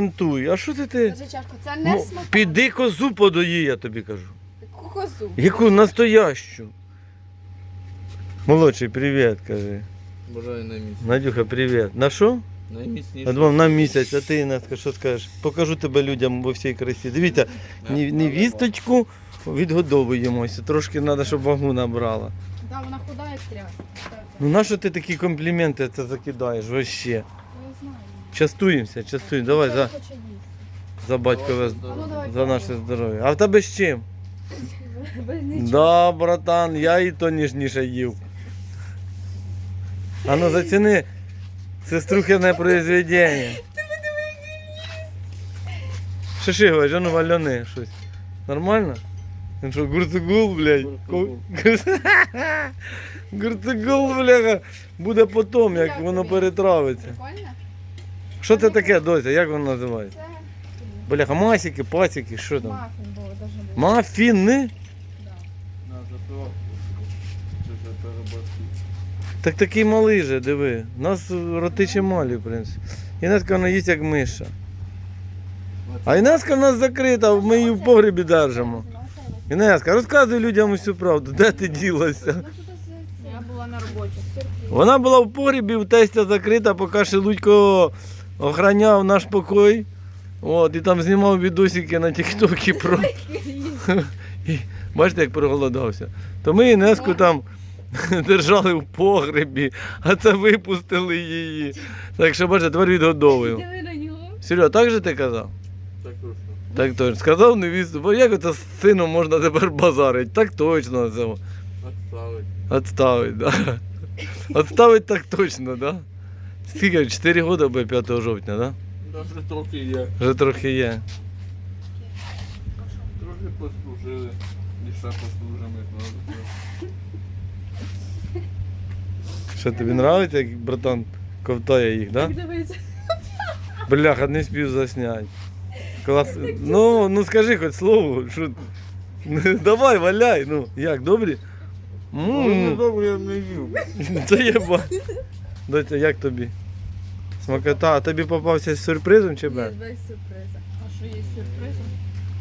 Презентуй. А що ти ти? Це не Ну, сметана. піди козу подої, я тобі кажу. Козу. Яку настоящу. Молодший, привіт, кажи. Бажаю найміцніше. Надюха, привіт. На що? Найміцніше. Я думав, на місяць, а ти, Інеска, що скажеш? Покажу тебе людям во всій красі. Дивіться, ні- невісточку відгодовуємося. Трошки треба, щоб вагу набрала. Да, вона худа як тряс. Ну нащо ти такі компліменти це закидаєш вообще? Частуємося, частуємо. Давай за, за батькове, за наше здоров'я. А в тебе з чим? Без нічого. Да, братан, я і то ніжніше їв. А ну заціни сеструхине произведення. Шишигович, а ну валяни щось. Нормально? Він що, гурцегул, блядь? Гурцегул. Гурцегул, бляха, буде потом, як Як воно перетравиться. Прикольно? Що це таке, доця? Як воно називається? Це Бляха, масики, пасики, що там? мафін було. Мафіни? На переробки. Так такий малий же, диви. У нас роти чималі, в принципі. Інеска вона їсть як миша. А Інеска в нас закрита, ми її в погребі держимо. Інеска, розказуй людям усю правду, де ти ділася? Я була на роботі. Вона була в погребі, в тестя закрита, поки Шелудько охраняв наш покой. От, і там знімав відосики на тіктокі про. І, бачите, як проголодався. То ми Інеску там держали в погребі, а це випустили її. Так що, бачите, тепер відгодовуємо. Серега, так же ти казав? Так точно. Так точно. Сказав невісту, бо як оце з сином можна тепер базарити? Так точно. Це. Отставить. Отставить, да. Отставить так точно, да? Скільки? 4 роки буде 5 жовтня, да? Даже трохи є. Вже трохи є. Трохи послужили. Ще послужимо, як. Що тобі подобається, як братан ковтає їх, да? Так дивиться. Бляха, не спів засняти. Клас. Ну, ну скажи хоч слово. Що... Давай, валяй, ну. Як, добрі? Ну, Ммм, добре, я не їв. це є ба. Доця, як тобі? Смакота, а тобі попався з сюрпризом чи без? без сюрприза. А що є сюрпризом?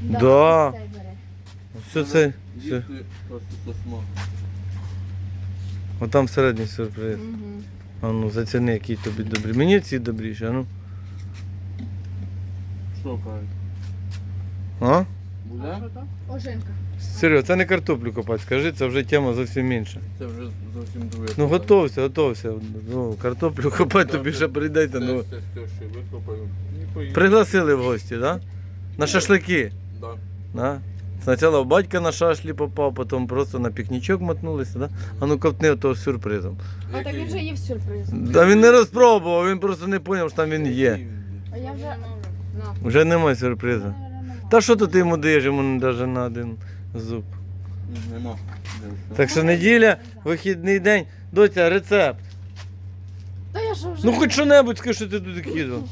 Да. ось цей. Все це. Все. Їсти просто со смаком. Отам середній сюрприз. Мгм. А ну заціни, які тобі добрі. Мені ці добріші, а ну. Що кажуть? А? Буде? Ожинка. Серйозно, це не картоплю копати, скажи, це вже тема зовсім інша. Це вже зовсім друге. Ну готовся, готовся. Ну, картоплю копати тобі ще прийдеться. Ну. Пригласили в гості, так? Да? На шашлики. Да. Да? Спочатку батька на шашлі попав, потім просто на пікнічок мотнулися, да? а ну ковтни того з сюрпризом. А так він вже їв сюрприз. Та він не розпробував, він просто не зрозумів, що там він є. А я вже... Вже немає сюрпризу. Та що то ти йому даєш йому навіть на один зуб. Нема. Так що неділя, вихідний день. Доця, рецепт. Та я що вже... Ну хоч що-небудь скажи, що ти туди кидав.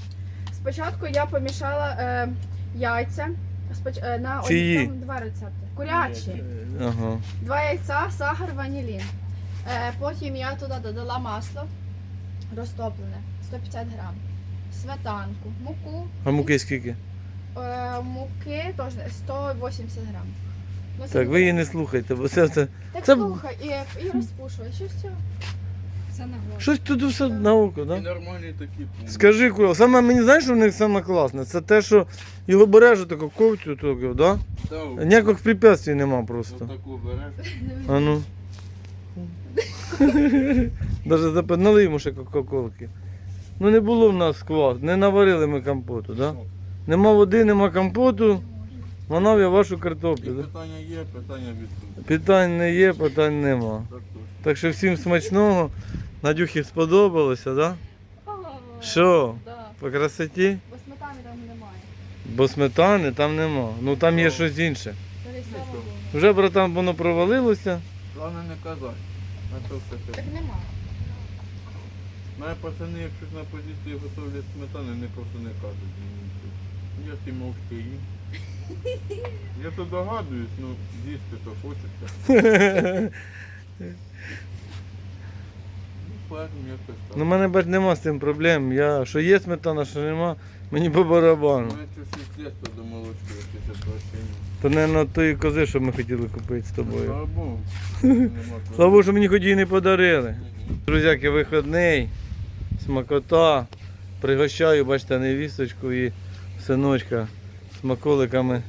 Спочатку я помішала е, яйця. Споч... Е, на Чиї? там два рецепти. Курячі. Ага. Два яйця, сахар, ванілін. Е, потім я туди додала масло розтоплене 150 грам. Сметанку, муку. А муки скільки? Е, муки теж 180 грам. Ну, це Так, ви її не слухайте, бо це, це Так це- слухай, і, і розпушуй. Що все? Це на голову. щось тут все на око, І да? нормальні такі пункти. Скажи, Кура, саме мені знаєш, що в них саме класне? Це те, що його береш таку ковцю, таку, да? Да, Ніяких препятствий нема просто. Отаку береш. А ну. Даже запинали йому ще кока-колки. Ну не було в нас квас, не наварили ми компоту, да? Нема води, нема компоту, манав я вашу картоплю. Да? питання є, питання відсутні. Питань не є, питань нема. Так точно. Так що всім смачного. Надюхі сподобалося, да? Що? Да. По красоті? Бо сметани там немає. Бо сметани там нема. Ну там є щось інше. Вже братан воно провалилося. Головне не казати. А то все Так нема. Мене пацани, як щось на позиції готовлять сметани, вони просто не кажуть. Я мовчки. Я то догадуюсь, ну їсти то хочеться. поэтому. Ну, в мене бач нема з цим проблем. Я, що є сметана, що нема, мені по барабану. До молочки. То не на тої кози, що ми хотіли купити з тобою. Слава Богу. Слава Богу, що мені хоч її не подарили. Друзяки, вихідний, смакота. Пригощаю, бачите, невісточку і синочка з.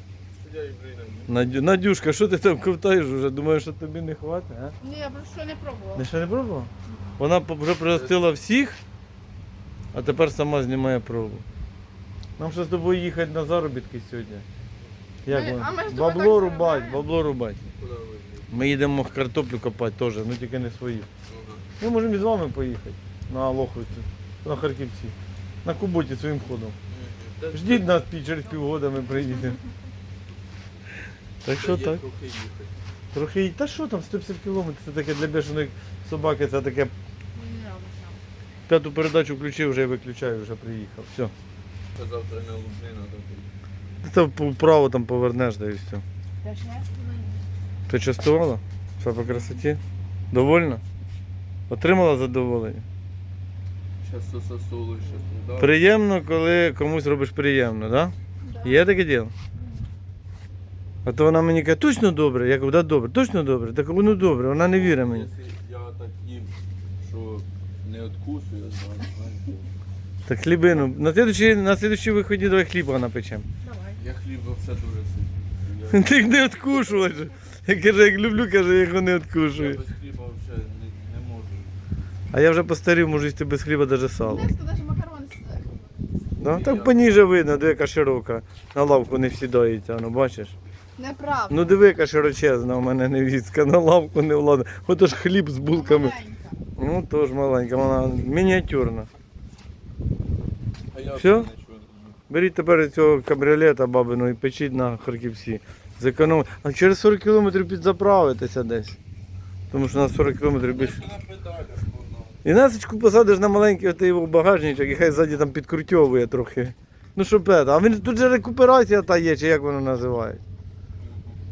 Надю... Надюшка, що ти там ковтаєш вже? Думаєш, що тобі не хватить, а? Ні, я просто не пробувала. Не ще не пробував? Вона вже пригостила всіх, а тепер сама знімає пробу. Нам ще з тобою їхати на заробітки сьогодні. Як Ми- а ми ж Бабло так рубать, заробляємо. бабло рубать. Ми їдемо картоплю копати теж, ну тільки не свої. Ми можемо і з вами поїхати на Лоховицю, на Харківці. На Куботі своїм ходом. Ждіть нас пі- через півгода ми приїдемо. Так що є так? трохи їхати. Трохи. Та що там, 150 кілометрів, це таке для бешеної собаки, це таке п'яту передачу включив, вже і виключаю, вже приїхав. Все. Та завтра на так. Ти там вправо там повернеш, да і все. Не? Ти частувала? Все по красоті? Довольна? Отримала задоволення? Зараз сососолу ще продав. Приємно, коли комусь робиш приємно, так? Да? Є таке діло? А то вона мені каже, точно добре. Я кажу, да добре, точно добре. Так воно добре, вона не вірить мені. Я так їм, що не откусую, я знаю. Так хлібину. На слідчі, на слідчі виході давай хліба напечемо. Давай. Я хліб взагалі дуже сильний. Ти не откушувати. Я каже, як люблю, каже, я його не Я без хліба взагалі не, не можу. А я вже постарів, можу їсти без хліба навіть сало. Десь макарони з Да? Так поніже видно, диви, яка широка. На лавку не всідається, ну бачиш. Неправда. Ну диви, яка широчезна у мене невістка, на лавку не влада. Ото ж хліб з булками. Маленька. Ну теж маленька, вона мініатюрна. А їм. Беріть тепер цього кабріолета бабиного і печіть на Харківці. Зеконом... А через 40 кілометрів підзаправитися десь. Тому що на 40 кілометрів більше. І насочку посадиш на маленький отей його багажничок, і хай ззаді там підкрутьовує трохи. Ну що пета, а він тут же рекуперація та є, чи як воно називає.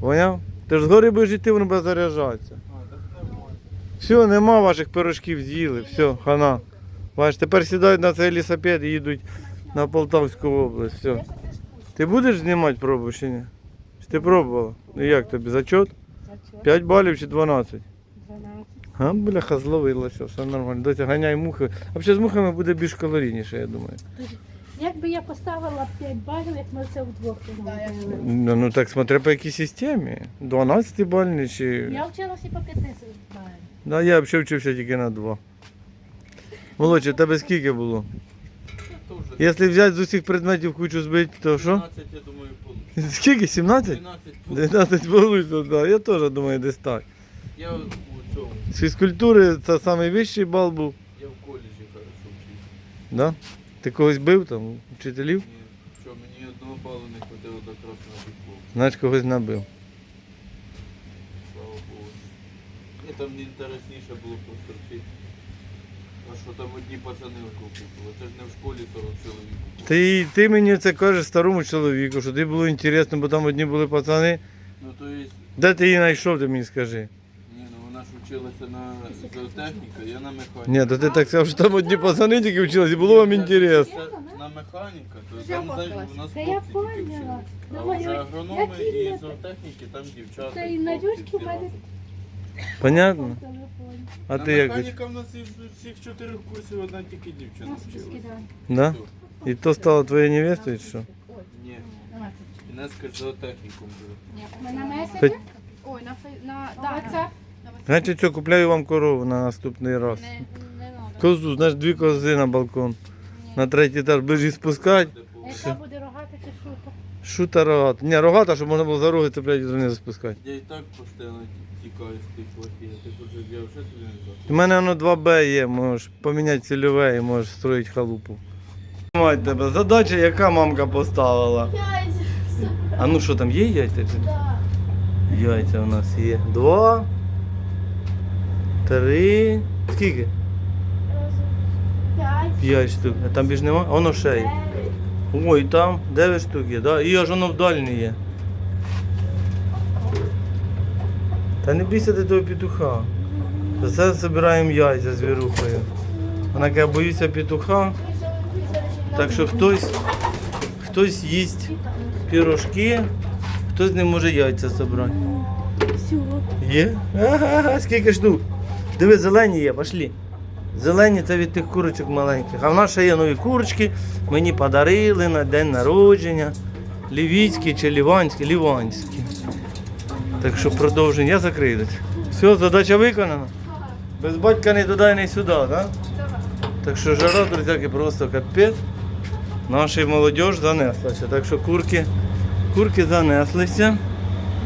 Поняв? Ти ж згори будеш йти, воно буде заряджатися. Все, нема ваших пирожків з'їли, все, хана. Бачиш, тепер сідають на цей лісопед і їдуть на Полтавську область. Все. Ти будеш знімати пробу чи ні? Чи ти пробувала? Ну як тобі, зачет? 5 балів чи 12? 12. А, бляха, зловилася, все нормально. Доця, ганяй мухи. А взагалі з мухами буде більш калорійніше, я думаю. Якби я поставила 5 балів, як ми це вдвох Да, робили. Ну, ну так смотря по якій системі. 12 бальні чи. Я вчилася по 15 балів. Да, я взагалі вчився тільки на 2. Молодше, тебе скільки було? Якщо взяти з усіх предметів кучу збити, то що? 12, я думаю, получу. Скільки? 17? 12 получу. 19 получно, да. Я теж думаю, десь так. Я З фізкультури це найвищий бал був, я в коледжі хорошо вчився. да? Ти когось бив там, вчителів? Ні, що, мені одного балу не хватило до красного футболу. Значить когось набив. Слава Богу. Мені там не інтересніше було просто вчити. А що там одні пацани окупили? Це ж не в школі 40 чоловік. було. Ти, ти мені це кажеш старому чоловіку, що тобі було інтересно, бо там одні були пацани. Ну то є, Де ти її знайшов, ти мені скажи. ні, ну вона ж вчилася на зоотехніка, я на механіку. Ні, то ти так сказав, що там одні пацани тільки вчилися, і було вам інтересно. На механіка, то там знаєш, у нас Та я хлопці тільки поняла. вчилися. А Думаю, вже агрономи які і зоотехніки, там дівчата. Та і хлопці Надюшки всі мене- разом. Понятно? В телефоні. А На ти як? механіка в нас із всіх чотирьох курсів одна тільки дівчина Нас вчилася. Да? І то стало твоєю невестою, чи що? Ні, 12. Інеска ж зоотехніком була. Ми на меседжі? Ой, на фей... на... Да, WhatsApp. Значить, що, купляю вам корову на наступний раз. Не, Не надо. Козу, знаєш, дві кози на балкон. На третій етаж її спускати. Де. Яка буде рогата чи шута? Шута рогата. Ні, рогата, щоб можна було за роги цепляти і донизу спускати. Я і так постійно тікаю з тих плохих, а ти хочеш, я вже тобі не. У мене воно 2Б є, можеш поміняти цільове і можеш строїти халупу. Мать тебе, задача, яка мамка поставила. А ну що там є яйця? чи ні? Яйця у нас є. Два. Три. Скільки? П'ять штук. А там більш нема? Воно ще є. Ой, там 9 штук є, да? І аж воно в дальній є. Та не бійся ти того петуха. то це збираємо яйця з вірухою. Вона каже, боюся петуха, так що хтось, хтось їсть пірожки, хтось не може яйця зібрати. Є? Ага, скільки штук. Диви, зелені є, пошлі. Зелені це від тих курочок маленьких. А в нас ще є нові курочки. Мені подарили на день народження. Лівійські чи ліванські? Ліванські. Так що продовження. Я закрию. Все, задача виконана. Без батька не туди, не сюди, так? Да? Так що жара, друзяки, просто капець. Наша молодь занеслася. Так що курки, курки занеслися.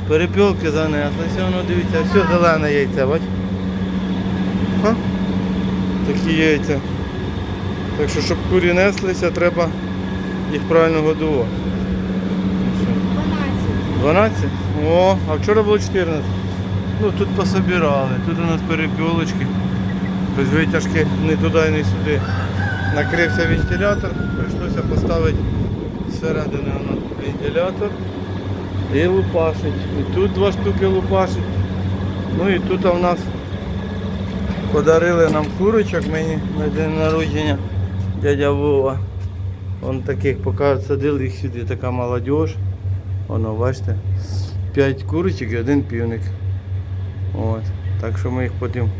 Перепілки занеслися, воно дивіться, все зелене яйце, бач? Ха? Такі яйця. Так що, щоб курі неслися, треба їх правильно годувати. 12. 12? О, а вчора було 14. Ну тут пособирали, тут у нас перепілочки. Без витяжки не туди і не сюди. Накрився вентилятор, прийшлося поставити зсередини воно вентилятор і лупашить. І тут два штуки лупашить. Ну і тут у нас подарили нам курочок мені на день народження дядя Вова. Он таких поки садили їх сюди, така молодь. Воно, бачите, 5 курочок і один півник. От. Так що ми їх потім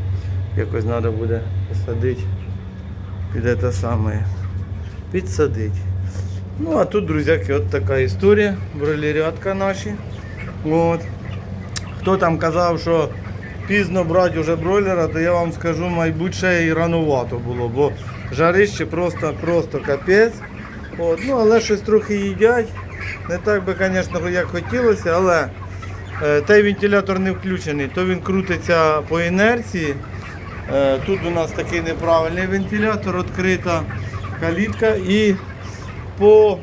якось треба буде посадити. Піде те саме. Підсадити. Ну а тут, друзяки, от така історія. Бролерятка наші. От. Хто там казав, що пізно брати вже бройлера, то я вам скажу, мабуть, ще і ранувато було, бо жарище просто, просто капець. От. Ну, але щось трохи їдять. Не так би, звісно, як хотілося, але е, той вентилятор не включений, то він крутиться по інерції. Е, тут у нас такий неправильний вентилятор, відкрита калітка і по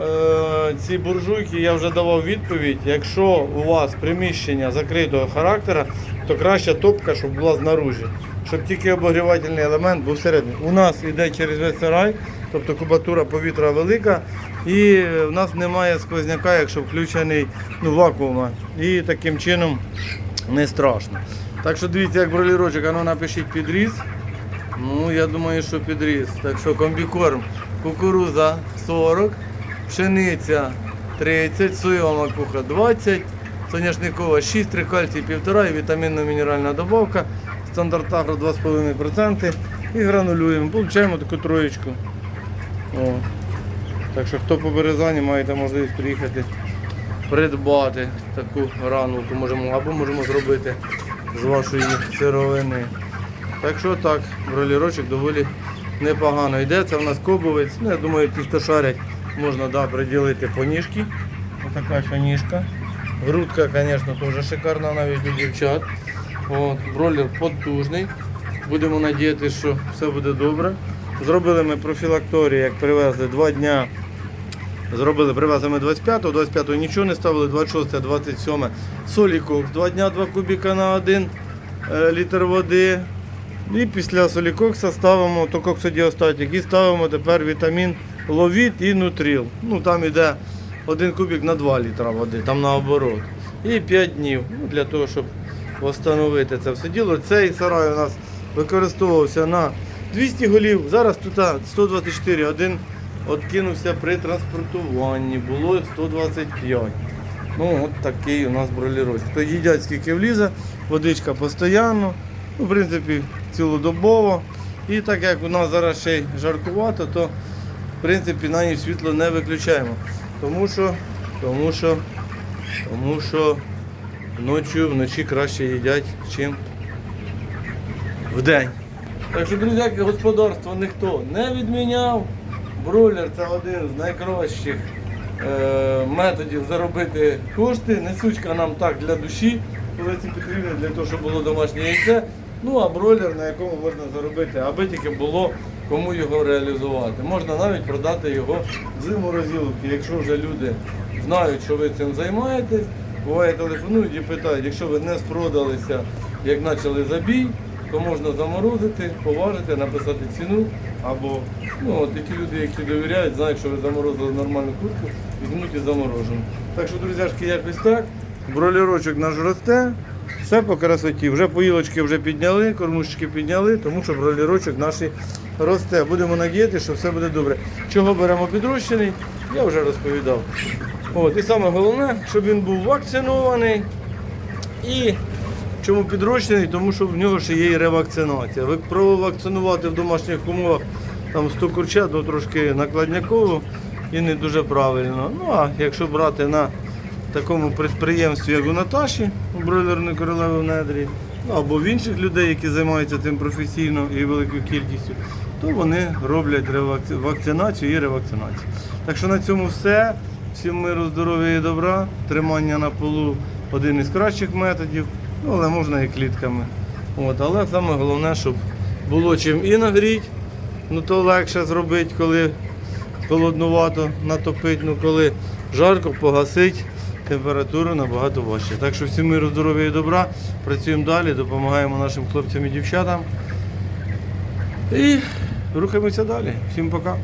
е, цій буржуйці я вже давав відповідь. Якщо у вас приміщення закритого характеру, то краще топка, щоб була знаружі. Щоб тільки обогрівательний елемент був всередині. У нас йде через весь сарай, тобто кубатура повітря велика, і в нас немає сквозняка, якщо включений ну, вакуума. І таким чином не страшно. Так що дивіться, як бролірочок, а ну напишіть підріз. Ну, я думаю, що підріз. Так що комбікорм, кукуруза 40, пшениця 30, соєва макуха 20, соняшникова 6, трикальцій 1,5 і вітамінно-мінеральна добавка, стандарт агро 2,5% і гранулюємо. Получаємо таку троєчку. О. Так що хто по березані маєте можливість приїхати придбати таку гранулку можемо, або можемо зробити з вашої сировини. Так що так, бролірочок доволі непогано йде. Це в нас кобовець. Ну, я думаю, ті, хто шарять, можна да, приділити по ніжки. Отака ще ніжка. Грудка, звісно, теж шикарна навіть у дівчат. От, бролер потужний. Будемо надіятися, що все буде добре. Зробили ми профілакторію, як привезли два дня. Зробили, привезли ми 25-го, 25-го нічого не ставили, 26 27 солікок. Два дня, два кубіка на один е, літр води. І після солікокса ставимо тококсодіостатік і ставимо тепер вітамін ловіт і нутріл. Ну там йде один кубик на 2 літра води, там наоборот. І 5 днів ну, для того, щоб встановити це все діло. Цей сарай у нас використовувався на 200 голів, зараз тут 124, один откинувся при транспортуванні, було 125. Ну, от такий у нас бролірочок. То їдять скільки влізе, водичка постійно, ну, в принципі, цілодобово. І так як у нас зараз ще й жаркувато, то в принципі на ніч світло не виключаємо. Тому що, тому що, тому що ночі, вночі краще їдять, чим вдень. Так що, друзяки, господарство ніхто не відміняв. Бройлер це один з найкращих е, методів заробити кошти. Несучка нам так для душі, коли це потрібно для того, щоб було домашнє яйце. Ну а бройлер, на якому можна заробити, аби тільки було кому його реалізувати. Можна навіть продати його з морозилки, якщо вже люди знають, що ви цим займаєтесь. Буває телефонують і питають, якщо ви не спродалися, як почали забій, то можна заморозити, поважити, написати ціну. Або ну, от люди, які довіряють, знають, що ви заморозили нормальну куртку, візьмуть і заморожену. Так що, друзяшки, якось так. Бролерочок наш росте. Все по красоті. Вже поїлочки вже підняли, кормушечки підняли, тому що бролірочок наш росте. Будемо надіятися, що все буде добре. Чого беремо підрощений, я вже розповідав. От, і саме головне, щоб він був вакцинований. І чому підрощений? Тому що в нього ще є і ревакцинація. Ви провакцинувати в домашніх умовах там 100 курчат, то трошки накладняково і не дуже правильно. Ну а якщо брати на такому підприємстві, як у Наташі, у бройлерної королеви в недрі, ну, або в інших людей, які займаються тим професійно і великою кількістю, то вони роблять вакцинацію і ревакцинацію. Так що на цьому все. Всім миру, здоров'я і добра. Тримання на полу один із кращих методів, ну, але можна і клітками. От, але саме головне, щоб було чим і нагріть, ну то легше зробити, коли холоднувато натопити, ну коли жарко погасить, температуру набагато важче. Так що всім миру, здоров'я і добра. Працюємо далі, допомагаємо нашим хлопцям і дівчатам. І рухаємося далі. Всім пока.